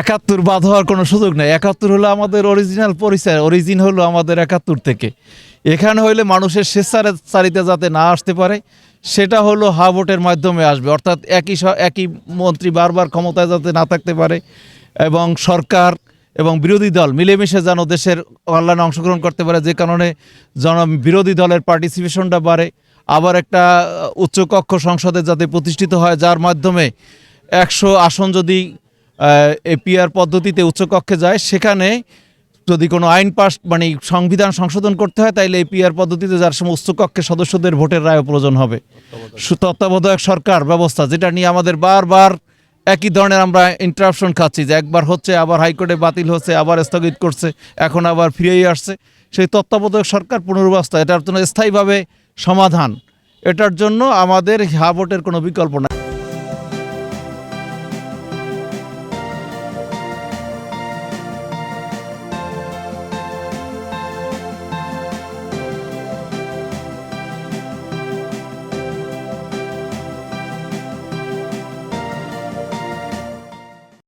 একাত্তর বাদ হওয়ার কোনো সুযোগ নেই। একাত্তর হলো আমাদের অরিজিনাল পরিচয় অরিজিন হলো আমাদের একাত্তর থেকে। এখানে হইলে মানুষের স্বেচ্ছাচারিতা যাতে না আসতে পারে, সেটা হলো হা ভোটের মাধ্যমে আসবে। অর্থাৎ একই একই মন্ত্রী বারবার ক্ষমতায় যাতে না থাকতে পারে এবং সরকার এবং বিরোধী দল মিলেমিশে যেন দেশের কল্যাণে অংশগ্রহণ করতে পারে, যে কারণে জন বিরোধী দলের পার্টিসিপেশনটা বাড়ে। আবার একটা উচ্চকক্ষ সংসদে যাতে প্রতিষ্ঠিত হয়, যার মাধ্যমে একশো আসন যদি এপিআর পদ্ধতিতে উচ্চকক্ষে যায়। সেখানে যদি কোনো আইন পাস মানে সংবিধান সংশোধন করতে হয় তাইলে এপিআর পদ্ধতিতে যার সময় উচ্চকক্ষে সদস্যদের ভোটের রায় প্রয়োজন হবে। তত্ত্বাবধায়ক। সরকার ব্যবস্থা যেটা নিয়ে আমাদের বারবার একই ধরনের আমরা ইন্টারাপশন খাচ্ছি যে একবার হচ্ছে আবার হাইকোর্টে বাতিল হচ্ছে আবার স্থগিত করছে এখন আবার ফিরেই আসছে। সেই তত্ত্বাবধায়ক সরকার পুনর্বাস্তা এটার জন্য স্থায়ীভাবে সমাধান। এটার জন্য আমাদের হা ভোটের কোনো বিকল্প নাই।